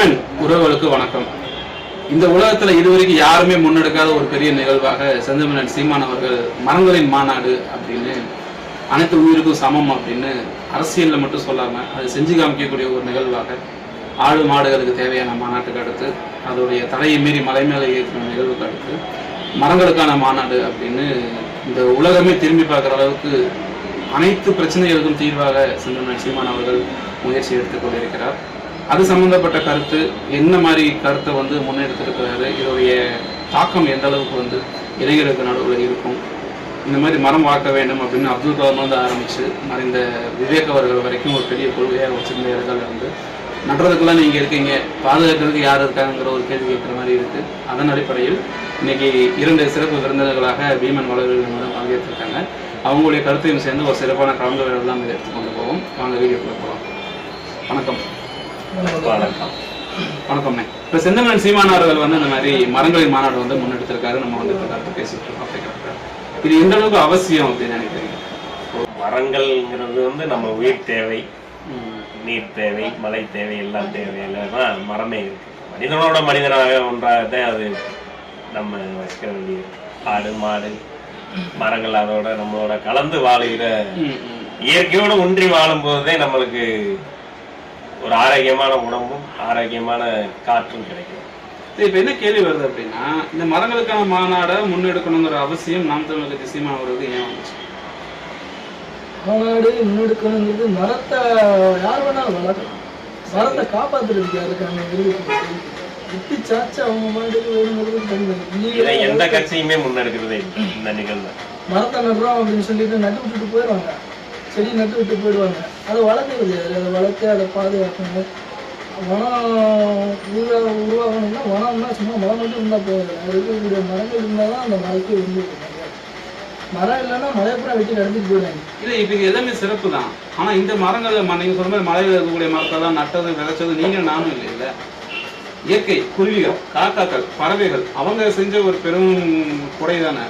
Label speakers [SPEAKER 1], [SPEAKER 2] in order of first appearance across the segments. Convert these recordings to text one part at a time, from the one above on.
[SPEAKER 1] பீமன் உறவுகளுக்கு வணக்கம். இந்த உலகத்துல இதுவரைக்கும் யாருமே முன்னெடுக்காத ஒரு பெரிய நிகழ்வாக செந்தமிழன் சீமான் அவர்கள் மரங்களின் மாநாடு அப்படின்னு அனைத்து உயிருக்கும் சமம் அப்படின்னு அரசியலில் மட்டும் சொல்லாம அது செஞ்சு காமிக்கக்கூடிய ஒரு நிகழ்வாக ஆடு மாடுகளுக்கு தேவையான மாநாட்டுக்கு அடுத்து அதோடைய தடையை மீறி மலை மேலே ஏற்றின நிகழ்வுக்கு அடுத்து மரங்களுக்கான மாநாடு அப்படின்னு இந்த உலகமே திரும்பி பார்க்குற அளவுக்கு அனைத்து பிரச்சனைகளுக்கும் தீர்வாக செந்தமிழன் சீமான் அவர்கள் முயற்சி எடுத்துக் கொண்டிருக்கிறார். அது சம்மந்தப்பட்ட கருத்து என்ன மாதிரி கருத்தை வந்து முன்னெடுத்திருக்கிறாரு இதோடைய தாக்கம் எந்த அளவுக்கு வந்து இளைஞர்களுக்கு நடுவில் இருக்கும் இந்த மாதிரி மரம் வாக்க வேண்டும் அப்படின்னு அப்துல் கலாம் வந்து ஆரம்பிச்சு மறைந்த விவேக் அவர்கள் வரைக்கும் ஒரு பெரிய கொள்கையாக வச்சிருந்த இடங்கள் வந்து நடுறதுக்கெல்லாம் நீங்க இருக்கீங்க பாதுகாக்கிறதுக்கு யார் இருக்காங்கிற ஒரு கேள்வி கேட்குற மாதிரி இருக்கு. அதன் அடிப்படையில் இன்னைக்கு இரண்டு சிறப்பு விருந்தினர்களாக பீமன் வளர்வு மூலம் பங்கேற்றிருக்காங்க. அவங்களுடைய கருத்தையும் சேர்ந்து ஒரு சிறப்பான கலந்துரையாடலாம் இதை எடுத்துக்கொண்டு போவோம். வாங்க வீடியோக்குள்ள போகலாம். வணக்கம்.
[SPEAKER 2] வணக்கம்.
[SPEAKER 1] வணக்கம்ண்ணே. இப்போ செந்தமிழன் சீமானவர்கள் வந்து இந்த மாதிரி மரங்களின் மாநாடு வந்து முன்னெடுத்திருக்காரு. நம்ம வந்து இப்போ பேசிட்டு இருக்கோம். அப்படிங்கிறப்ப இது எந்த அளவுக்கு அவசியம் அப்படின்னு நினைக்கிறீங்க?
[SPEAKER 2] மரங்கள்ங்கிறது வந்து நம்ம உயிர் தேவை. நீர் தேவை மழை தேவை எல்லாம் தேவை தான் மரமே இருக்கு. மனிதனோட மனிதனாக ஒன்றாகத்தான் அது நம்ம வசிக்க வேண்டியது. ஆடு மாடு மரங்கள் அதோட நம்மளோட கலந்து வாழுகிற. இயற்கையோடு ஒன்றி வாழும் போதே நம்மளுக்கு ஒரு ஆரோக்கியமான உணவும் ஆரோக்கியமான காற்றும் கிடைக்கும்.
[SPEAKER 1] சரி, இப்ப என்ன கேள்வி வருது அப்படின்னா இந்த மரங்களுக்கான மாநாடை முன்னெடுக்கணுங்கிற அவசியம் நாம் தமிழ் கட்சி சீமா அவர்களுக்கு ஏன் வந்துச்சு?
[SPEAKER 3] மாநாடு முன்னெடுக்கணுங்கிறது மரத்தை யார் வேணாலும் வளர்க்கலாம். மரத்தை காப்பாத்துறதுக்கு யாருக்கான விட்டு சாச்சு அவங்க மாட்டுக்கு வேணுங்கிறது
[SPEAKER 2] எந்த கட்சியுமே முன்னெடுக்கிறதே இல்லை இந்த நிகழ்வு.
[SPEAKER 3] மரத்தை நடுறோம் அப்படின்னு சொல்லிட்டு நட்டு விட்டுட்டு போயிடுவாங்க. செடி நட்டு விட்டு போயிடுவாங்க. அதை வளர்க்கறது யாரு அதை வளர்த்து அதை பாதுகாக்கணும். வனம் உருவா உருவாகணும்னா வனம்னா சும்மா மரம் மட்டும் இருந்தால் போதும். அது இருக்கக்கூடிய மரங்கள் இருந்தால் தான் அந்த மரத்தை வந்து மரம் இல்லைன்னா மலையை பூரா வெட்டி நடந்துட்டு போயிடுவாங்க
[SPEAKER 1] இல்ல இப்ப இது எல்லாமே சிறப்பு தான். ஆனா இந்த மரங்கள் ம- நீங்க சொன்ன மாதிரி மலையில இருக்கக்கூடிய மரத்தை தான் நட்டது விதைச்சது நீங்க நானும் இல்லை இல்ல. இயற்கை குருவிகள் காக்காக்கள் பறவைகள் அவங்க செஞ்ச ஒரு பெரும் குறை தானே?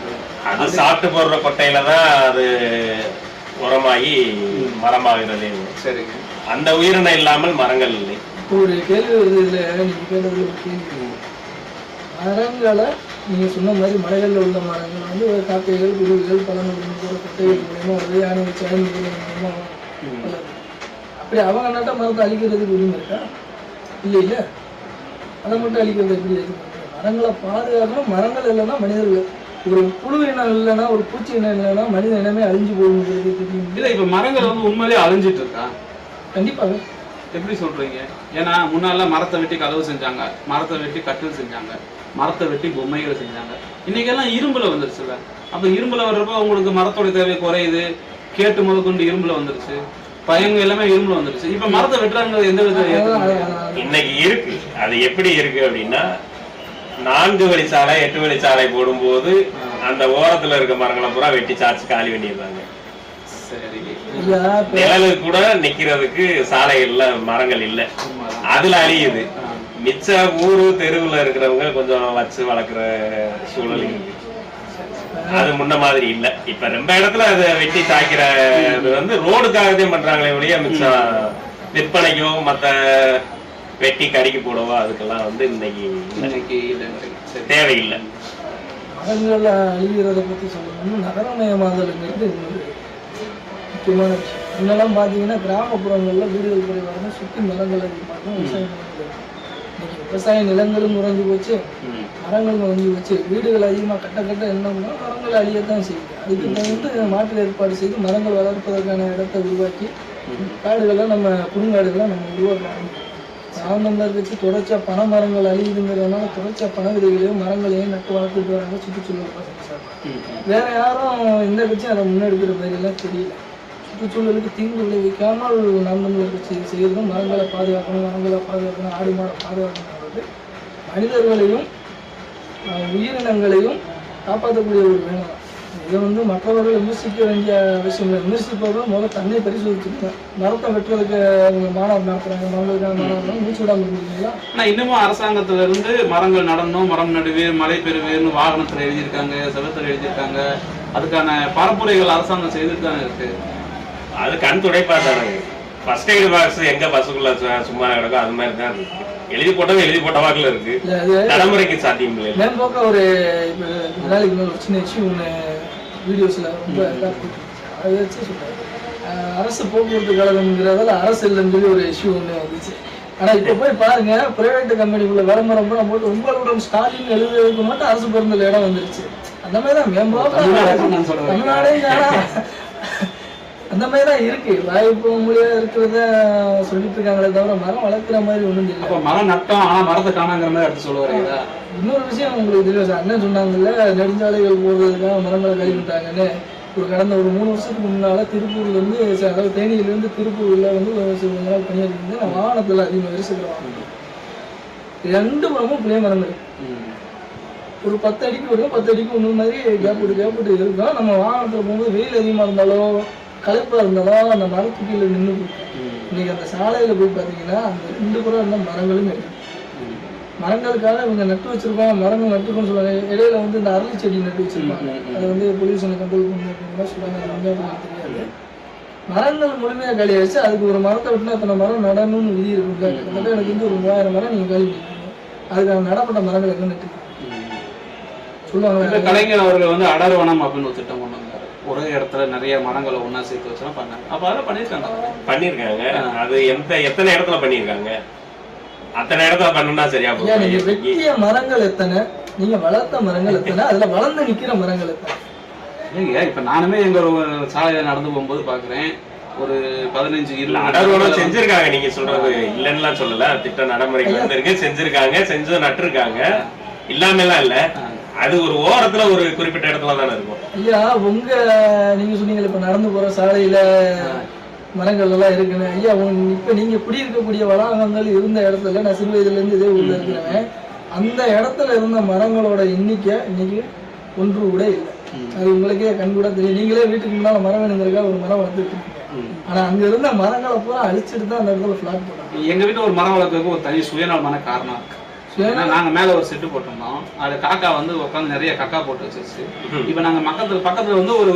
[SPEAKER 2] அது சாப்பிட்டு போடுற கொட்டையில தான் அது உரமாகி மரமாகிறதே.
[SPEAKER 1] சரிங்க.
[SPEAKER 2] அந்த உயிரினம் இல்லாமல் மரங்கள் இல்லை.
[SPEAKER 3] இப்போ ஒரு கேள்வி வருது இதுல நீங்க கேட்டது ஒரு கேள்வி மரங்களை நீங்க சொன்ன மாதிரி மலைகளில் உள்ள மரங்கள் வந்து ஒரு காக்கைகள் குருவிகள் பழங்கள் போற கொட்டைகள் மூலயமா வருது யானை சேனல் மூலயமா. அப்படி அவங்க நட்ட மரத்தை அழிக்கிறதுக்கு உரிமை இருக்கா? இல்லை இல்ல. அதை மட்டும் அழிக்கிறது எப்படி? மரங்களை பாதுகாக்கணும் மரங்கள் இல்லைன்னா மனிதர்கள் ஒரு புழு இனம் இல்லைன்னா ஒரு பூச்சி இனம் இல்லைன்னா மனித இனமே அழிஞ்சு போகுங்கிறது தெரியும்?
[SPEAKER 1] இல்ல இப்ப மரங்கள் வந்து உண்மையிலேயே அழிஞ்சிட்டு இருக்கா?
[SPEAKER 3] கண்டிப்பாக
[SPEAKER 1] எப்படி சொல்றீங்க? ஏன்னா முன்னால மரத்தை வெட்டி கதவு செஞ்சாங்க. மரத்தை வெட்டி கட்டில் செஞ்சாங்க. மரத்தை வெட்டி பொம்மைகள் செஞ்சாங்க. இன்னைக்கெல்லாம் இரும்புல வந்துருச்சுல்ல அப்ப இரும்புல வர்றப்ப உங்களுக்கு மரத்தோட தேவை குறையுது. கேட்டு முதற்கொண்டு இரும்புல வந்துருச்சு. பயங்க எல்லாமே இரும்புல வந்துருச்சு. இப்ப மரத்தை வெட்டுறாங்க எந்த வித.
[SPEAKER 2] இன்னைக்கு இருக்கு. அது எப்படி இருக்கு அப்படின்னா நான்கு வழிச்சாலை எட்டு வழிச்சாலை போடும்போது அந்த ஓரத்துல இருக்க மரங்களை பூரா வெட்டி சாச்சு காலி பண்ணிடுறாங்க நிழலு கூட நிக்கிறதுக்கு சாலைகள்ல மரங்கள் இல்ல. அதுல அழியுது. மிச்ச ஊரு தெருவுல இருக்கிறவங்க கொஞ்சம் வச்சு வளர்க்குற சூழல் இருக்கு அது முன்ன மாதிரி இல்ல இப்ப ரொம்ப இடத்துல அதை வெட்டி சாய்க்கிறது வந்து ரோடுக்காகவே பண்றாங்களே ஒழிய மிச்சம் விற்பனைக்கோ மத்த வெட்டி கறிக்கு போடவோ? அதுக்கெல்லாம் வந்து இன்னைக்கு இல்ல.
[SPEAKER 1] இன்னைக்கு
[SPEAKER 2] தேவையில்லை.
[SPEAKER 3] அழிகிறத பத்தி சொல்லணும்னா நகரமயமாதலுங்கிறது இன்னொரு முக்கியமான விஷயம். முன்னெல்லாம் பார்த்தீங்கன்னா கிராமப்புறங்கள்ல வீடுகள் குறைவாக சுற்றி மரங்கள் அதிகமாக விவசாய நிலங்கள். இருக்கும். இன்னைக்கு விவசாய நிலங்களும் குறைஞ்சு போச்சு.
[SPEAKER 1] ம்.
[SPEAKER 3] மரங்கள் குறைஞ்சு போச்சு. வீடுகள் அதிகமாக கட்ட கட்ட என்னம்னா மரங்கள் அழியத்தான் செய்யுது. அதுக்கு தகுந்து மாற்று ஏற்பாடு செய்து மரங்கள் வளர்ப்பதற்கான இடத்தை உருவாக்கி காடுகளை நம்ம குறுங்காடுகளை நம்ம உருவாக்க ஆரம்பிக்கணும் சாந்தம்லாம் வச்சு தொடர்ச்சியா பனை மரங்கள் அழியுதுங்கிறதுனால தொடர்ச்சியா பனை விதைகளையும் மரங்களையும் நட்டு வளர்த்துட்டு வராங்க சுற்றுச்சூழல் பசங்க சார். வேற யாரும் எந்த கட்சியும் அதை முன்னெடுக்கிற மாதிரி எல்லாம் தெரியல சுற்றுச்சூழலுக்கு தீங்கு விளைவிக்காமல் நாம் தமிழர் கட்சி செய்யறதும் மரங்களை பாதுகாக்கணும் மரங்களை பாதுகாக்கணும் ஆடு மாடை பாதுகாக்கணுங்கிறது மனிதர்களையும் உயிரினங்களையும் காப்பாற்றக்கூடிய ஒரு வேணும். இதை வந்து மற்றவர்கள் விமர்சிக்க வேண்டிய அவசியம் இல்லை. விமர்சிப்பவர்கள் முதல்ல தன்னை பரிசோதிச்சுக்கணும் மரத்தை வெட்டுறதுக்கு அவங்க மாணவர் நடத்துறாங்க. மரங்களுக்கான மாணவர்கள் மூச்சு விடாமல் இருக்கீங்களா
[SPEAKER 1] ஆனா இன்னமும் அரசாங்கத்துல இருந்து மரங்கள் நடணும். மரம் நடுவேர் மழை பெறுவேர்னு வாகனத்துல எழுதியிருக்காங்க செவத்துல எழுதியிருக்காங்க. அதுக்கான பரப்புரைகள் அரசாங்கம் செய்துட்டு தானே இருக்கு.
[SPEAKER 2] அது கண் துடைப்பா தானே ஃபர்ஸ்ட் எய்ட் பாக்ஸ் எங்க பஸ்ஸுக்குள்ள சு- சும்மா கிடக்கும் அது மாதிரி தான் இருக்கு. எழுதி போட்டவங்க எழுதி போட்ட வாக்குல இருக்கு. நடைமுறைக்கு சாத்தியம் இல்லை
[SPEAKER 3] மேம்போக்க ஒரு நாளைக்கு ஒரு சின்ன இஷ்யூ ஒன்று வீடியோஸில் ரொம்ப இதாக அதை வச்சு சொல்கிறேன் அரசு போக்குவரத்து கழகம்ங்கிறதால அரசு இல்லைன்னு சொல்லி ஒரு இஷ்யூ ஒன்று வந்துச்சு. ஆனால் இப்போ போய் பாருங்க பிரைவேட் கம்பெனிக்குள்ள விளம்பரம் பூரா போட்டு உங்களுடன் ஸ்டாலின் எழுதுறதுக்கு மட்டும் அரசு பேருந்தில் இடம் வந்துருச்சு. அந்த மாதிரி தான்.
[SPEAKER 1] சொல்றேன்
[SPEAKER 3] தமிழ்நாடே? அந்த மாதிரி தான் இருக்கு. வாய்ப்பு மொழியாக இருக்கிறத சொல்லிட்டு இருக்காங்களே தவிர மரம் வளர்க்குற மாதிரி ஒன்றும் தெரியல
[SPEAKER 1] அப்ப மரம் நட்டோம் ஆனா மரத்தை காணாங்கிற மாதிரி எடுத்து சொல்ல வரீங்களா
[SPEAKER 3] இன்னொரு விஷயம் உங்களுக்கு தெரியும் சார். அண்ணன் சொன்னாங்கல்ல நெடுஞ்சாலைகள் போடுறதுக்காக மரங்களை கழிவிட்டாங்கன்னு ஒரு கடந்த ஒரு மூணு வருஷத்துக்கு முன்னால திருப்பூர்ல இருந்து ச- அதாவது தேனியில இருந்து திருப்பூர்ல வந்து ஒரு சில நாள் பணியாற்றிருந்தேன் நான் வாகனத்துல அதிகமாக இருசக்கர வாகனம் ரெண்டு புறமும் புளிய மரங்கள். ஒரு பத்து அடிக்கு வரும் பத்து அடிக்கு ஒன்று மாதிரி கேப் விட்டு கேப் விட்டு இருக்கும் நம்ம வாகனத்துல போகும்போது வெயில் அதிகமா இருந்தாலோ களைப்பா இருந்தாலோ அந்த மரத்துக்கு கீழே நின்று இன்னைக்கு அந்த சாலையில போய் பார்த்தீங்கன்னா அந்த ரெண்டு புறம் இருந்த மரங்களும் இருக்கு. மரங்களுக்காக இவங்க நட்டு வச்சிருப்பாங்க மரங்கள் நட்டுக்கணும்னு சொல்லுவாங்க இடையில வந்து இந்த அரளி செடி நட்டு வச்சிருப்பாங்க. அது வந்து பொல்யூஷனை கண்ட்ரோல் பண்ணுறதுலாம் சொல்லுவாங்க அது வந்து தெரியாது. மரங்கள் முழுமையாக காலி ஆயிடுச்சு. அதுக்கு ஒரு மரத்தை விட்டுனா அத்தனை மரம் நடணும்னு விதி இருக்குல்ல கிட்டத்தட்ட எனக்கு வந்து ஒரு மூவாயிரம் மரம் நீங்கள் காலி அதுக்கான நடப்பட்ட மரங்கள் எங்க நட்டு? சொல்லுவாங்க.
[SPEAKER 1] கலைஞர் அவர்கள் வந்து அடர்வனம் அப்படின்னு ஒரு திட்டம் ஒரே இடத்துல நிறைய மரங்களை ஒண்ணா சேர்த்து வச்சுலாம் பண்ணாங்க. அப்ப அதெல்லாம் பண்ணிருக்காங்க
[SPEAKER 2] பண்ணிருக்காங்க அது எந்த எத்தனை இடத்துல பண்ணிருக்காங்க அத்தனை இடத்துல பண்ணுனா சரியா
[SPEAKER 3] நீங்க வெட்டிய மரங்கள் எத்தனை? நீங்க வளர்த்த மரங்கள் எத்தனை? அதுல வளர்ந்து நிக்கிற மரங்கள் எத்தனை?
[SPEAKER 1] இல்லைங்க இப்ப நானுமே எங்க ஒரு சாலையில நடந்து போகும்போது பாக்குறேன். ஒரு பதினஞ்சு
[SPEAKER 2] இல்ல அடர்வனம் செஞ்சிருக்காங்க நீங்க சொல்றது இல்லன்னுலாம் சொல்லல. திட்டம் நடைமுறைக்கு வந்திருக்கு செஞ்சிருக்காங்க செஞ்சு நட்டுருக்காங்க. இல்லாம எல்லாம் இல்ல. அது ஒரு ஓரத்துல ஒரு குறிப்பிட்ட இடத்துல தானே இருக்கும்.
[SPEAKER 3] ஐயா உங்க நீங்க சொன்னீங்க இப்ப நடந்து போற சாலையில மரங்கள் எல்லாம் இருக்குன்னு. ஐயா இப்ப நீங்க குடியிருக்கக்கூடிய வளாகங்கள் இருந்த இடத்துல நான் சிறு வயதுல இருந்து இதே ஊர்ல இருக்கிறவன் அந்த இடத்துல இருந்த மரங்களோட எண்ணிக்கை இன்னைக்கு ஒன்று கூட இல்லை. அது உங்களுக்கே கண் கூட தெரியும். நீங்களே வீட்டுக்கு முன்னால மரம் வேணுங்கிறதுக்காக ஒரு மரம் வளர்த்துட்டு. ஆனா அங்க இருந்த மரங்களை பூரா அழிச்சிட்டு தான் அந்த இடத்துல பிளாட் போட்டாங்க.
[SPEAKER 1] எங்க வீட்டுல ஒரு மரம் வளர்க்கறதுக்கு ஒரு தனி சுயநலமான காரணம் இருக்கு. ஏன்னா நாங்க மேல ஒரு செட்டு போட்டிருந்தோம். அது காக்கா வந்து உட்காந்து நிறைய கக்கா போட்டு வச்சிருச்சு. இப்ப நாங்க பக்கத்துல பக்கத்துல வந்து ஒரு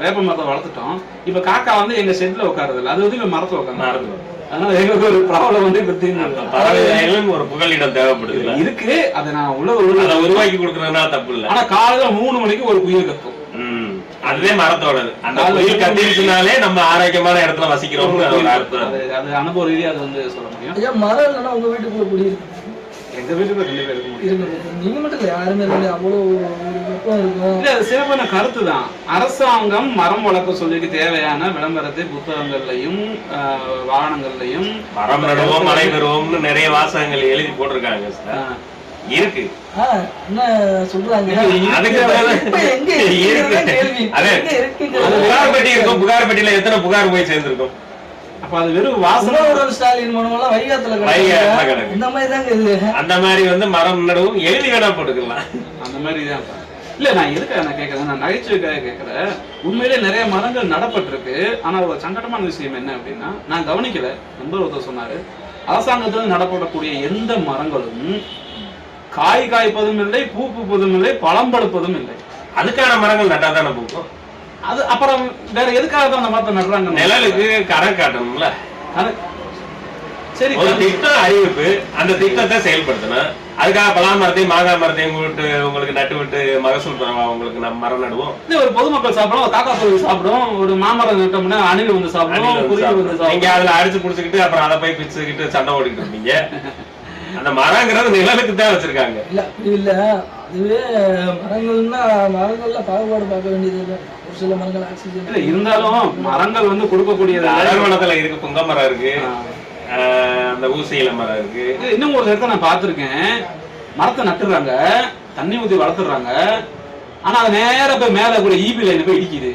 [SPEAKER 1] வேப்ப மரத்தை வளர்த்துட்டோம். இப்ப காக்கா வந்து எங்க செட்ல உட்காருது இல்ல அது வந்து இப்ப மரத்துல உட்காந்து அதனால எங்களுக்கு ஒரு ப்ராப்ளம் வந்து இப்ப தீர்ந்து
[SPEAKER 2] ஒரு புகலிடம் தேவைப்படுது?
[SPEAKER 1] இருக்கு. அதை நான் உள்ள ஒரு
[SPEAKER 2] அதை உருவாக்கி கொடுக்கறதுனால தப்பு இல்ல.
[SPEAKER 1] ஆனா காலையில மூணு மணிக்கு ஒரு குயில் கத்தும்.
[SPEAKER 2] ம். அதுவே மரத்தோடது. அந்த குயில் கத்திருச்சுனாலே நம்ம ஆரோக்கியமான இடத்துல வசிக்கிறோம்னு அது
[SPEAKER 1] அனுபவ ரீதியா அது வந்து சொல்ல முடியும்.
[SPEAKER 3] ஐயா மரம் இல்லைன்னா உங்க வீட்டுக்குள்ள குடியிருக்கு
[SPEAKER 1] எங்க வீட்டுக்கு ரெண்டு பேர் இருக்க முடியும்
[SPEAKER 3] இருக்கு நீங்க மட்டும் இல்லை யாருமே இல்லை. அவ்வளோ ஒரு வெப்பம் இருக்கும்
[SPEAKER 1] இல்ல அது சிறப்பான கருத்து தான். அரசாங்கம் மரம் வளர்க்க சொல்லிக்கு தேவையான விளம்பரத்தை புத்தகங்கள்லையும் ஆஹ், வாகனங்கள்லையும்
[SPEAKER 2] மரம் நடுவோம் மழை பெறுவோம்னு நிறைய வாசகங்கள் எழுதி போட்டிருக்காங்க சார் இருக்கு.
[SPEAKER 3] ஆ, என்ன சொல்றாங்க?
[SPEAKER 2] அதுக்கு மேல
[SPEAKER 3] இப்ப எங்க
[SPEAKER 2] இருக்கு.
[SPEAKER 3] இருக்குங்கிறதுதான் கேள்வி. இப்ப
[SPEAKER 2] அதே.
[SPEAKER 3] எங்க
[SPEAKER 2] அது
[SPEAKER 3] இருக்குங்கிறது
[SPEAKER 2] புகார் பெட்டி இருக்கும் புகார் பெட்டியில எத்தனை புகார் போய் சேர்ந்திருக்கும்?
[SPEAKER 1] அப்ப அது வெறும் வாசனை.
[SPEAKER 3] சுமவரம் ஸ்டாலின் மனமெல்லாம் வைகாத்துல கிடக்கு. இந்த மாதிரி தாங்க இது.
[SPEAKER 2] அந்த மாதிரி வந்து மரம் நடுவும் எழுதி வேணா போட்டுக்கலாம்.
[SPEAKER 1] அந்த மாதிரி தான். இல்ல நான் எதுக்காக நான் கேட்கறேன் நான் நகைச்சுவைக்காக கேட்கறேன் உண்மையிலே நிறைய மரங்கள் நடப்பட்டிருக்கு. ஆனா ஒரு சங்கடமான விஷயம் என்ன அப்படின்னா நான் கவனிக்கல. நண்பர் ஒருத்தர் சொன்னாரு. அரசாங்கத்தில் நடப்படக்கூடிய எந்த மரங்களும் காய் காய்ப்பதும் இல்லை பூ பூப்பதும் இல்லை பழம் பழுப்பதும் இல்லை.
[SPEAKER 2] அதுக்கான மரங்கள் நட்டா தானே பூக்கும்?
[SPEAKER 1] அது அப்புறம் வேற எதுக்காக தான் அந்த மரத்தை நடுறாங்க
[SPEAKER 2] நிழலுக்கு கரை காட்டணும்ல.
[SPEAKER 1] அது- சரி
[SPEAKER 2] ஒரு திட்டம் அறிவிப்பு அந்த திட்டத்தை செயல்படுத்தணும். அதுக்காக பலா மரத்தையும் மாங்காய் மரத்தையும் விட்டு உங்களுக்கு நட்டு விட்டு மகசூல் உங்களுக்கு நம்ம மரம் நடுவோம்.
[SPEAKER 1] இல்ல ஒரு பொதுமக்கள் சாப்பிடும் ஒரு காக்கா குருவி சாப்பிடும் ஒரு மாமரம் நட்டோம்னா அணில் வந்து சாப்பிடும் குருவி வந்து
[SPEAKER 2] சாப்பிடும். நீங்க அதுல அடிச்சு புடிச்சுக்கிட்டு அப்புறம் அதை போய் பிச்சுக்கிட்டு சண்டை ஓடிக்கிட்டு இருப்பீங்க. அந்த மரங்கிறது நிழலுக்கு தான் வச்சிருக்காங்க.
[SPEAKER 3] இல்ல இல்ல அதுவே மரங்கள்னா மரங்கள்ல பாகுபாடு பார்க்க வேண்டியது இல்லை. சில மரங்கள் ஆக்சிஜன்
[SPEAKER 1] இல்ல இருந்தாலும் மரங்கள் வந்து கொடுக்கக்கூடியது
[SPEAKER 2] அலர்வனத்துல இருக்கு புங்க மரம் இருக்கு. அந்த ஊசியில மரம் இருக்கு.
[SPEAKER 1] இன்னும் ஒரு இடத்த நான் பார்த்திருக்கேன். மரத்தை நட்டுறாங்க தண்ணி ஊத்தி வளர்த்துறாங்க ஆனா அது நேரா போய் மேல கூட ஈபி லைன் போய் இடிக்குது.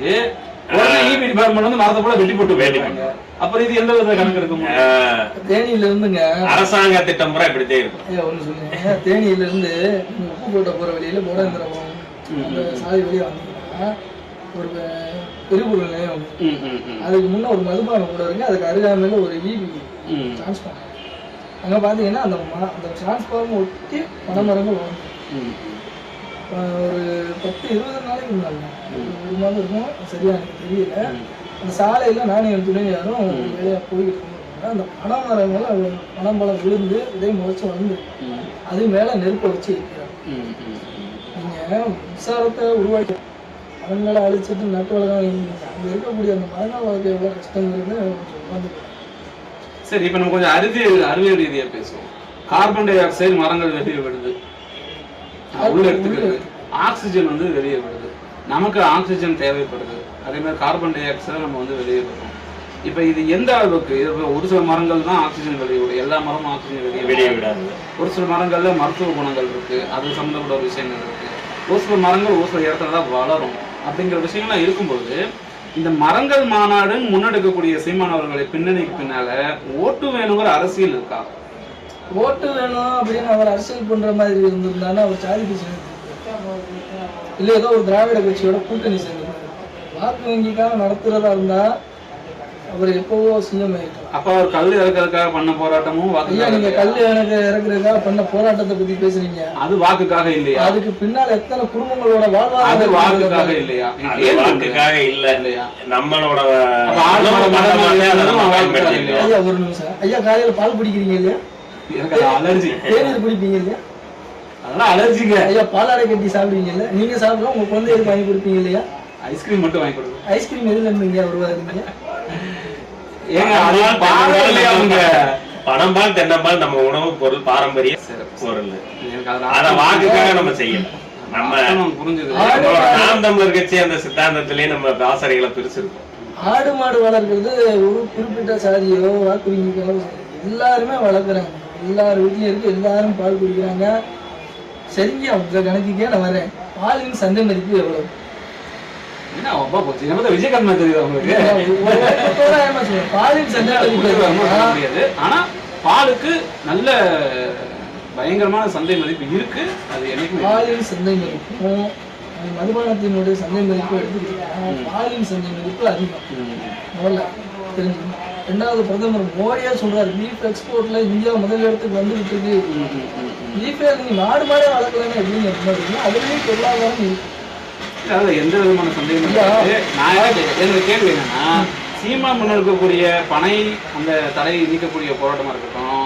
[SPEAKER 1] உடனே ஈபி டிபார்ட்மெண்ட் வந்து மரத்தை கூட வெட்டி போட்டு
[SPEAKER 2] வெட்டி
[SPEAKER 1] போயிடுறாங்க. அப்புறம் இது எந்த வித கணக்கு
[SPEAKER 2] ஆஹ்
[SPEAKER 3] தேனியில இருந்துங்க.
[SPEAKER 2] அரசாங்க திட்டம் பூரா இப்படித்தான் இருக்கும்.
[SPEAKER 3] ஒண்ணு சொல்லுங்க. தேனியில இருந்து உப்பு போட்ட போற வழியில போடந்திரபம் அந்த சாலை வழியா வந்தீங்கன்னா ஒரு பெருபொருள் நிலையம். அதுக்கு முன்ன ஒரு மதுபானம் கூட இருக்கு. அதுக்கு அருகாமையில ஒரு ஈபி டிரான்ஸ்ஃபார்ம் அங்க பாத்தீங்கன்னா அந்த அந்த டிரான்ஸ்ஃபார்ம் ஒட்டி பனைமரங்கள் வரும் ஒரு பத்து இருபது நாளைக்கு முன்னாடி ஒரு மாதம் இருக்கும் சரியா எனக்கு தெரியல. அந்த சாலையில நானும் என் துணைவியாரும் வேலையா போய்கிட்டு இருக்கோம் அந்த பனைமரங்கள் அது பனம்பழம் விழுந்து இதே முளைச்சு வந்து அது மேல நெருப்பை வச்சு இருக்கிறாங்க
[SPEAKER 1] ம், ம், ம்.
[SPEAKER 3] நீங்க மின்சாரத்தை உருவாக்கி மரங்களை அழிச்சிட்டு நட்டு வளர்க்க அங்க இருக்கக்கூடிய அந்த மரங்கள் வளர்க்க எவ்வளவு கஷ்டங்கிறது கொஞ்சம் உணர்ந்து
[SPEAKER 1] சரி இப்ப நம்ம கொஞ்சம் அறிவியல் அறிவியல் ரீதியா பேசுவோம். கார்பன் டை ஆக்சைடு மரங்கள் வெளியே விடுது உள்ள எடுத்துக்கிறது. ஆக்சிஜன் வந்து வெளியே விடுது நமக்கு ஆக்சிஜன் தேவைப்படுது. அதே மாதிரி கார்பன் டை ஆக்சைடு நம்ம வந்து வெளியே விடுறோம் இப்ப இது எந்த அளவுக்கு? இது ஒரு சில மரங்கள் தான் ஆக்சிஜன் வெளியே விடும். எல்லா மரமும் ஆக்சிஜன் வெளியே
[SPEAKER 2] வெளியே
[SPEAKER 1] விடாது. ஒரு சில மரங்கள்ல மருத்துவ குணங்கள் இருக்கு. அது சம்மந்தப்பட்ட ஒரு விஷயங்கள் இருக்கு. ஒரு சில மரங்கள் ஒரு சில இடத்துல தான் வளரும். அப்படிங்கிற விஷயங்கள்லாம் இருக்கும்போது இந்த மரங்கள் மாநாடுன்னு முன்னெடுக்கக்கூடிய சீமானவர்களை பின்னணிக்கு பின்னால ஓட்டு வேணுங்கிற அரசியல் இருக்கா?
[SPEAKER 3] ஓட்டு வேணும் அப்படின்னு அவர் அரசியல் பண்ற மாதிரி இருந்திருந்தானா அவர் சாதி கட்சி இல்ல ஏதோ ஒரு திராவிட கட்சியோட கூட்டணி சேர்ந்து. வாக்கு வங்கிக்காக நடத்துறதா இருந்தா அவர் எப்பவோ ஆயிருக்கலாம்
[SPEAKER 1] அப்ப அவர் கல் இறக்கிறதுக்காக பண்ண போராட்டமும்
[SPEAKER 3] ஐயா நீங்க
[SPEAKER 1] வாக்குக்காக
[SPEAKER 3] கல் எனக்கு இறக்குறதுக்காக பண்ண போராட்டத்தை பத்தி பேசுறீங்க
[SPEAKER 1] அது வாக்குக்காக இல்லையா?
[SPEAKER 3] அதுக்கு பின்னால எத்தனை குடும்பங்களோட
[SPEAKER 1] அது
[SPEAKER 3] வாழ்வாதாரம்
[SPEAKER 1] வாக்குக்காக இல்லையா?
[SPEAKER 2] அது
[SPEAKER 1] கேள்வி உண்டு.
[SPEAKER 2] வாக்குக்காக இல்ல.
[SPEAKER 1] இல்லையா?
[SPEAKER 2] நம்மளோட.
[SPEAKER 3] ஐயா ஒரு நிமிஷம். ஐயா காலையில பால் குடிக்கிறீங்க இல்லையா?
[SPEAKER 1] எனக்கு அலர்ஜி
[SPEAKER 3] தேநீர் குடிப்பீங்க இல்லையா?
[SPEAKER 1] அதெல்லாம் அலர்ஜிங்க
[SPEAKER 3] ஐயா பாலாடை கட்டி சாப்பிடுவீங்க இல்ல நீங்க சாப்பிடலாம் உங்க குழந்தைகளுக்கு வாங்கி கொடுப்பீங்க இல்லையா?
[SPEAKER 1] ஐஸ்கிரீம் மட்டும் வாங்கி கொடுங்க.
[SPEAKER 3] ஐஸ்கிரீம் எதுல இருந்தீங்க உருவாதுங்க
[SPEAKER 1] ஏங்க
[SPEAKER 2] பனம்பால் தென்னம்பால் நம்ம உணவு பொருள் பாரம்பரிய
[SPEAKER 1] சிறப்பு.
[SPEAKER 2] பொருள். அத வாக்குக்காக நம்ம செய்யல நம்ம நாம் தமிழர் கட்சி அந்த சித்தாந்தத்திலேயே நம்ம ஆசிரியர்களை பிரிச்சிருக்கோம்.
[SPEAKER 3] ஆடு மாடு வளர்க்கறது ஒரு குறிப்பிட்ட சாதியோ வாக்கு வங்கிகளோ எல்லாருமே வளர்க்குறாங்க. எல்லார் வீட்லயும் இருக்கு எல்லாரும் பால் குடிக்கிறாங்க. சரிங்க உங்க கணக்குக்கே நான் வரேன் பாலின் சந்தை மதிப்பு எவ்வளவு?
[SPEAKER 1] என்ன அப்பா போச்சு நம்ம விஜயகாந்த் மாதிரி தெரியுது? முடியாது. ஆனா பாலுக்கு நல்ல பயங்கரமான சந்தை மதிப்பு இருக்கு. அது என்னைக்குமே
[SPEAKER 3] பாலின் சந்தை மதிப்பும் மதுபானத்தினுடைய சந்தை மதிப்பு எடுத்துக்கிட்டா பாலின் சந்தை மதிப்பு அதிகம். முதல்ல தெரிஞ்சுக்கணும். ரெண்டாவது பிரதமர் மோடியா சொல்றாரு பீஃப் எக்ஸ்போர்ட்ல இந்தியா முதல் இடத்துக்கு வந்துகிட்டு இருக்கு.
[SPEAKER 1] ம், ம், ம், ம்.
[SPEAKER 3] பீஃபே நீங்க மாடு மாடே வளர்க்கலன்னு எப்படின்னு அதுலயும் பொருளாதாரம் இருக்கு.
[SPEAKER 1] அதுல எந்த விதமான சந்தேகமும் கிடையாது. நான் என்னோட கேள்வி என்னன்னா சீமா முன்னெடுக்கக்கூடிய பனை அந்த தடையை நீக்கக்கூடிய போராட்டமா இருக்கட்டும்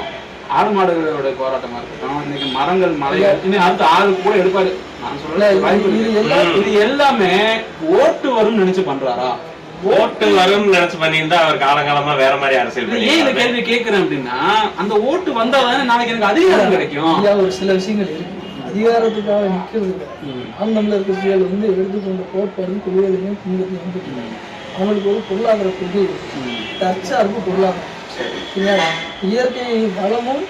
[SPEAKER 1] ஆடு மாடுகளோட போராட்டமா இருக்கட்டும் இன்னைக்கு மரங்கள் மலை இன்னும் அடுத்து ஆறு கூட எடுப்பாரு. நான் வாய்ப்பு
[SPEAKER 3] இது. எல்லாம்
[SPEAKER 1] ஓட்டு வரும்னு நினைச்சு பண்றாரா?
[SPEAKER 2] ஓட்டு வரும்னு நினைச்சு பண்ணியிருந்தா அவர் காலங்காலமா வேற மாதிரி அரசியல்
[SPEAKER 1] ஏன் இந்த. கேள்வி கேட்கிறேன் அப்படின்னா அந்த ஓட்டு வந்தா தானே நாளைக்கு எனக்கு அதிகாரம் கிடைக்கும்.
[SPEAKER 3] ஒரு சில விஷயங்கள் இருக்கு. அதிகாரத்துக்காக இல்லை ஆம் தமிழர் கட்சிகள் வந்து எடுத்துக்கொண்ட கோட்பாடும் கொள்கைகளையும் பின்பற்றி வந்துட்டு அவங்களுக்கு ஒரு பொருளாதார கொள்கை இருக்கு. தற்சார்பு பொருளாதாரம்? இயற்கை வளமும்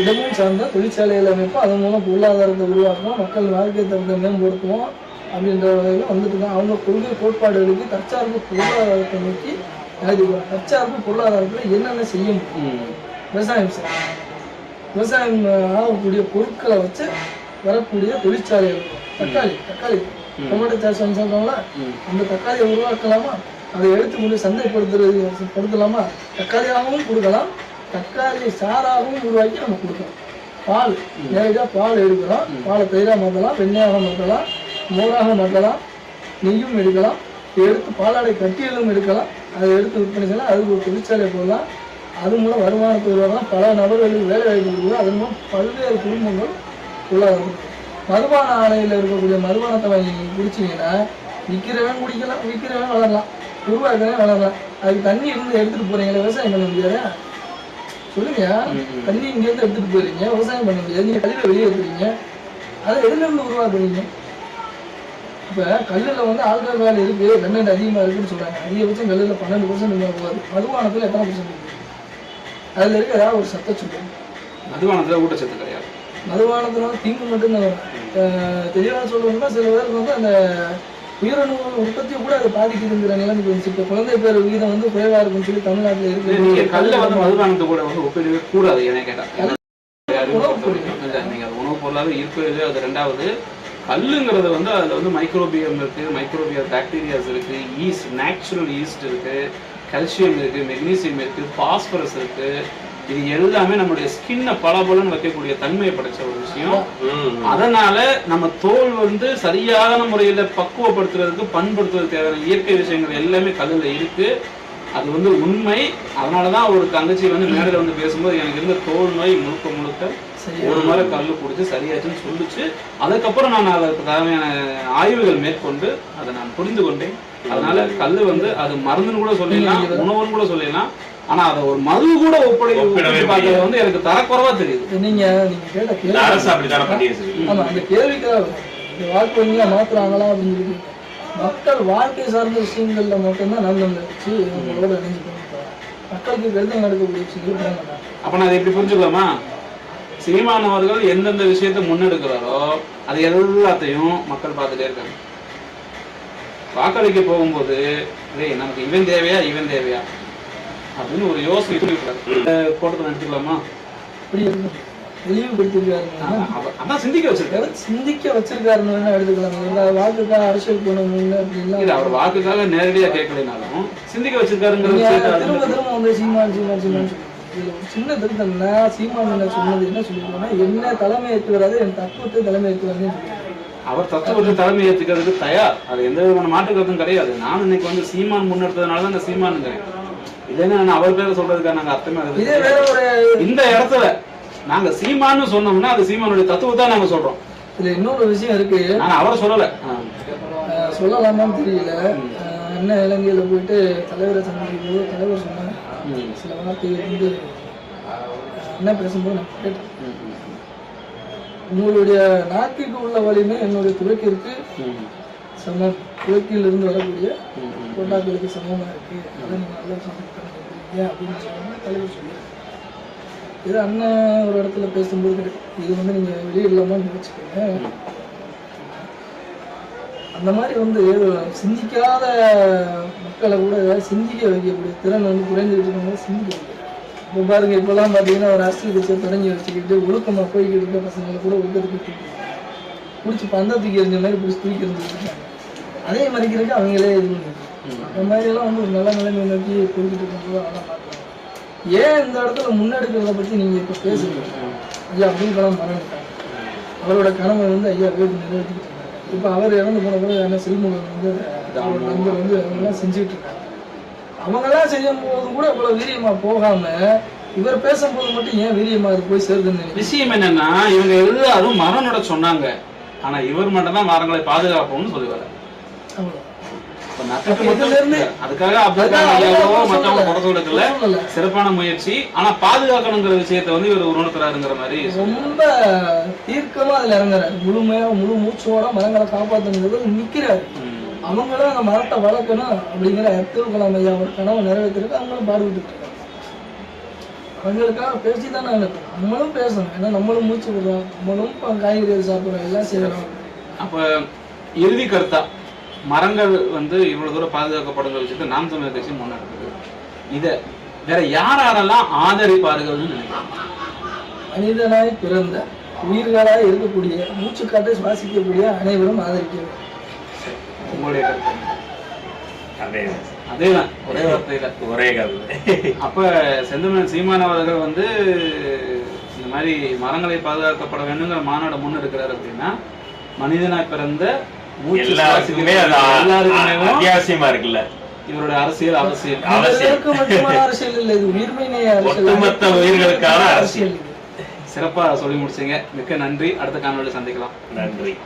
[SPEAKER 3] இடமும் சார்ந்த தொழிற்சாலைகள் அமைப்போம். அதன் மூலம் பொருளாதாரத்தை உருவாக்குவோம். மக்கள் வாழ்க்கை தரத்தை மேம்படுத்துவோம் அப்படின்ற வகையில் வந்துட்டு தான் அவங்க கொள்கை கோட்பாடுகளுக்கு தற்சார்பு பொருளாதாரத்தை நோக்கி எழுதிடுவாங்க தற்சார்பு பொருளாதாரத்தில் என்னென்ன செய்ய முடியும். விவசாயம் செய்யணும் விவசாயம் ஆகக்கூடிய பொருட்களை வச்சு வரக்கூடிய தொழிற்சாலைகள் தக்காளி தக்காளி. டொமேட்டோ சாஸ் சொல்றாங்களா அந்த தக்காளியை உருவாக்கலாமா? அதை எடுத்து கொண்டு சந்தைப்படுத்துறது படுத்தலாமா தக்காளியாகவும் கொடுக்கலாம் தக்காளி சாராகவும் உருவாக்கி நம்ம கொடுக்கலாம். பால் நேரடியாக பால் எடுக்கிறோம் பாலை தயிராக மாற்றலாம் வெண்ணெயாக மாற்றலாம் மோராக மாற்றலாம் நெய்யும் எடுக்கலாம் எடுத்து பாலாடை கட்டியலும் எடுக்கலாம். அதை எடுத்து விற்பனை செய்யலாம் அதுக்கு ஒரு தொழிற்சாலை போடலாம். அது மூலம் வருமானத்தை உருவாக்கலாம். பல நபர்களுக்கு வேலை வாய்ப்பு கொடுக்கலாம். அதன் மூலம் பல்வேறு குடும்பங்கள் பொருளாதாரம் மதுபான ஆலையில் இருக்கக்கூடிய மதுபானத்தை வாங்கி குடிச்சீங்கன்னா விற்கிறவன் குடிக்கலாம் விற்கிறவன் வளரலாம். உருவாக்குறவன் வளரலாம். அதுக்கு தண்ணி இருந்து எடுத்துட்டு போறீங்களா விவசாயம் பண்ண முடியாதா? சொல்லுங்க தண்ணி இங்கேருந்து எடுத்துட்டு போறீங்க விவசாயம் பண்ண முடியாது. நீங்க கழிவை வெளியே எடுத்துறீங்க அதை எதுல இருந்து உருவாக்குறீங்க? இப்ப கல்லுல வந்து ஆல்கஹால் இருக்கு கண்டென்ட் அதிகமா இருக்குன்னு சொல்றாங்க. அதிகபட்சம் கல்லுல பன்னெண்டு பர்சன்ட் போகாது மதுபானத்துல எத்தனை பர்சன்ட் இருக்கு? அதுல இருக்க ஏதாவது ஒரு சத்த சொல்லுங்க.
[SPEAKER 1] மதுபானத்துல ஊட்டச்சத்து கிடையாது.
[SPEAKER 3] மதுபானத்தினால தீங்கு மட்டும்தான் வரும் அஹ் தெளிவா சொல்லணும்னா சில பேருக்கு வந்து அந்த உயிரணு உற்பத்தியை கூட அது பாதிக்குதுங்கிற நிலைமைக்கு வந்துச்சு இப்போ குழந்தை பேர் விகிதம் வந்து குறைவா இருக்குன்னு சொல்லி தமிழ்நாட்டில் இருக்கு
[SPEAKER 1] கல்ல வந்து மதுபானத்து கூட வந்து ஒப்பிடவே கூடாது என்ன கேட்டா.
[SPEAKER 3] உணவுப் பொருள்.
[SPEAKER 1] இல்ல நீங்க அது உணவுப் பொருளாவே இருக்கிறது அது ரெண்டாவது. கல்லுங்கிறது வந்து அதுல வந்து மைக்ரோபியம் இருக்கு மைக்ரோபியல் பாக்டீரியாஸ் இருக்கு ஈஸ்ட் நேச்சுரல் ஈஸ்ட் இருக்கு கால்சியம் இருக்கு மெக்னீசியம் இருக்கு பாஸ்பரஸ் இருக்கு இது எல்லாமே நம்மளுடைய ஸ்கின்னை பளபளன்னு வைக்கக்கூடிய தன்மையை படைச்ச ஒரு விஷயம். அதனால நம்ம தோல் வந்து சரியான முறையில பக்குவப்படுத்துறதுக்கு பண்படுத்துறதுக்கு தேவையான இயற்கை விஷயங்கள் எல்லாமே கல்லுல இருக்கு. அது வந்து உண்மை. அதனாலதான் ஒரு தங்கச்சி வந்து மேடையில வந்து பேசும்போது எனக்கு இருந்த தோல் நோய் முழுக்க முழுக்க ஒரு முறை கல்லு குடிச்சு சரியாச்சுன்னு சொல்லுச்சு. அதுக்கப்புறம் நான் அதற்கு தேவையான ஆய்வுகள் மேற்கொண்டு அதை நான் புரிந்து கொண்டேன். அதனால கல்லு வந்து அது மருந்துன்னு கூட சொல்லிடலாம் உணவுன்னு கூட சொல்லிடலாம் ஆனா அதை ஒரு மது கூட ஒப்படை
[SPEAKER 2] ஒப்பிடவே
[SPEAKER 1] ஒப்பிட்டு பார்க்கறது வந்து எனக்கு தரக்குறைவா தெரியுது.
[SPEAKER 3] நீங்க நீங்க கேட்ட கேள்வி
[SPEAKER 2] அரசு
[SPEAKER 3] ஆமா அந்த கேள்விக்காக இந்த வாக்கு வங்கியா மாத்துறாங்களா அப்படின்னு சொல்லி மக்கள் வாழ்க்கை சார்ந்த விஷயங்கள்ல மட்டும்தான் நல்ல வச்சு அவங்களோட இணைஞ்சு மக்களுக்கு கருத்து நடக்கக்கூடிய விஷயங்கள் பண்ண மாட்டாங்க
[SPEAKER 1] அப்ப நான் அதை எப்படி புரிஞ்சுக்கலாமா? சீமானவர்கள் எந்தெந்த விஷயத்தை முன்னெடுக்கிறாரோ அது எல்லாத்தையும் மக்கள் பார்த்துட்டே இருக்காங்க. வாக்களிக்க போகும்போது டேய் நமக்கு இவன் தேவையா? இவன் தேவையா? அப்படின்னு ஒரு யோசனை.
[SPEAKER 3] தெளிவுபடுத்திருக்காருன்னா
[SPEAKER 1] அவ- அதான் சிந்திக்க வச்சிருக்காரு.
[SPEAKER 3] சிந்திக்க வச்சிருக்காருன்னு எடுத்துக்கலாம். வாக்குக்காக அரசியல் போகணும் அப்படின்லாம்
[SPEAKER 1] இல்ல அவர் வாக்குக்காக நேரடியா கேட்கலைனாலும் சிந்திக்க வச்சிருக்காருங்கிற
[SPEAKER 3] நீங்க
[SPEAKER 1] விஷயத்தை
[SPEAKER 3] திரும்ப திரும்ப வந்து சீமான் சீமான் சீமான் சின்ன திருத்தம்னா சீமான் என்ன சொன்னது என்ன சொல்லிருக்கோம்னா என்ன தலைமை ஏற்றுகிறாரு என் தத்துவத்தை தலைமை சொல்லியிருக்காரு
[SPEAKER 1] அவர் தத்துவத்தை தலைமை ஏற்றுக்கிறதுக்கு தயார். அது எந்த விதமான மாற்று கருத்தும் கிடையாது. நான் இன்னைக்கு வந்து சீமான் முன்னெடுத்ததுனால தான் இந்த சீமானுங்கிறேன். இல்லைன்னா அவர் பேரை சொல்றதுக்காக நாங்க அர்த்தமே
[SPEAKER 3] இதே வேற ஒரு
[SPEAKER 1] இந்த இடத்துல நாங்க சீமான்னு சொன்னோம்னா அது சீமானுடைய தத்துவத்தை நாங்க சொல்றோம்.
[SPEAKER 3] இதுல இன்னொரு விஷயம் இருக்கு.
[SPEAKER 1] நான் அவரை சொல்லல.
[SPEAKER 3] சொல்லலாமான்னு தெரியல. அண்ணன் இலங்கையில போயிட்டு தலைவரை சந்திக்கும் போது தலைவர் சொன்னாங்க. சில வார்த்தைகள் வந்து அண்ணன் பேசும்போது நான் கேட்டேன். உங்களுடைய நாக்கிற்கு உள்ள வலிமை என்னுடைய துறைக்கிற்கு சமம். துறைக்கில் இருந்து வரக்கூடிய. கொண்டாக்களுக்கு சமமா இருக்கு. அதை நீங்க நல்லா ஏன் அப்படின்னு தலைவர் சொல்லியிருக்காரு இது அண்ணன் ஒரு இடத்துல பேசும்போது இது வந்து நீங்க வெளியிடலாமான்னு வச்சுக்கோங்க அந்த மாதிரி வந்து சிந்திக்காத மக்களை கூட சிந்திக்க வைக்கக்கூடிய திறன் வந்து குறைஞ்சிட்டு இருக்கவங்க சிந்திக்க வைக்க இப்போ பாருங்க இப்போலாம் பார்த்தீங்கன்னா ஒரு அரசியல் கட்சியை தொடங்கி வச்சுக்கிட்டு ஒழுக்கமாக போய்கிட்டு இருக்க பசங்களை கூட ஒழுக்கத்துக்கு தூக்கி பிடிச்சி பந்தத்துக்கு எரிஞ்ச மாதிரி பிடிச்சி தூக்கி இருந்துருக்காங்க அதே மாதிரிக்கிறதுக்கு அவங்களே இது பண்ணுறாங்க அந்த மாதிரியெல்லாம் வந்து ஒரு நல்ல நிலைமை நோக்கி போய்கிட்டு இருக்கும்போது அதெல்லாம் பார்க்குறாங்க ஏன் இந்த இடத்துல முன்னெடுக்கிறத பற்றி நீங்கள் இப்போ பேசுறீங்க? ஐயா அப்துல் கலாம் மறந்துட்டாங்க அவரோட கனவை வந்து ஐயா வேறு நிறைவேற்றிக்கிட்டு இப்போ அவர் இறந்து போன கூட என்ன செல்முகம் வந்து அவரோட நண்பர் வந்து அவங்கெல்லாம் செஞ்சுட்டு இருக்காங்க. அவங்கெல்லாம் செய்யும் போது கூட இவ்வளவு வீரியமா போகாம இவர் பேசும்போது மட்டும் ஏன் வீரியமா இது போய் சேருதுன்னு?
[SPEAKER 1] விஷயம் என்னன்னா இவங்க எல்லாரும் மரம் நட சொன்னாங்க. ஆனா இவர் மட்டும் தான் மரங்களை பாதுகாப்போம்னு சொல்லி வர அதுக்காக மற்றவங்க
[SPEAKER 3] சொல்லல
[SPEAKER 1] சொல்லல. சிறப்பான முயற்சி. ஆனா பாதுகாக்கணுங்கிற விஷயத்தை வந்து இவர் உணர்த்துறாருங்கிற மாதிரி
[SPEAKER 3] ரொம்ப தீர்க்கமா அதுல இறங்குறாரு. முழுமையா முழு மூச்சோட மரங்களை காப்பாத்தணுங்கிறது நிக்கிறாரு. அவங்களும் அந்த மரத்தை வளர்க்கணும் அப்படிங்கிற அப்துல் கலாம் ஐயா ஒரு கனவை நிறைவேற்றுறதுக்கு அவங்களும் பாடுபட்டு இருக்காங்க. அவங்களுக்காக பேசி தானே அனுப்பணும் நம்மளும் பேசணும். ஏன்னா நம்மளும் மூச்சு விடுறோம். நம்மளும் இப்ப காய்கறி சாப்பிடுறோம். எல்லாம் செய்யறோம்.
[SPEAKER 1] அப்ப இறுதி கருத்தா? மரங்கள் வந்து இவ்வளவு தூரம் பாதுகாக்கப்படுங்கிற விஷயத்தை நாம் தமிழர் கட்சி முன்னெடுக்குது இத வேற யார் யாரெல்லாம் ஆதரிப்பார்கள்னு நினைக்கிறேன்
[SPEAKER 3] மனிதனாய் பிறந்த உயிர்களாய் இருக்கக்கூடிய மூச்சுக்காட்டை சுவாசிக்கக்கூடிய அனைவரும் ஆதரிக்க.
[SPEAKER 1] உங்களுடைய கருத்து அதேதான். ஒரே வார்த்தையில.
[SPEAKER 2] ஒரே கருத்து.
[SPEAKER 1] அப்ப செந்தமிழன் சீமான் அவர்கள் வந்து இந்த மாதிரி மரங்களை பாதுகாக்கப்பட வேண்டுங்கிற மாநாடு முன்னெடுக்கிறார் அப்படின்னா மனிதனாய் பிறந்த மூச்சு
[SPEAKER 2] எல்லாருக்குமே அத்தியாவசியமா இருக்குல்ல?
[SPEAKER 1] இவருடைய அரசியல் அவசியம்.
[SPEAKER 3] அரசியல் இல்லை. இது உயிர்மையினை அரசியல்.
[SPEAKER 2] ஒட்டுமொத்த உயிர்களுக்கான அரசியல்
[SPEAKER 1] சிறப்பா சொல்லி முடிச்சீங்க. மிக்க நன்றி. அடுத்த காணொளி சந்திக்கலாம்.
[SPEAKER 2] நன்றி.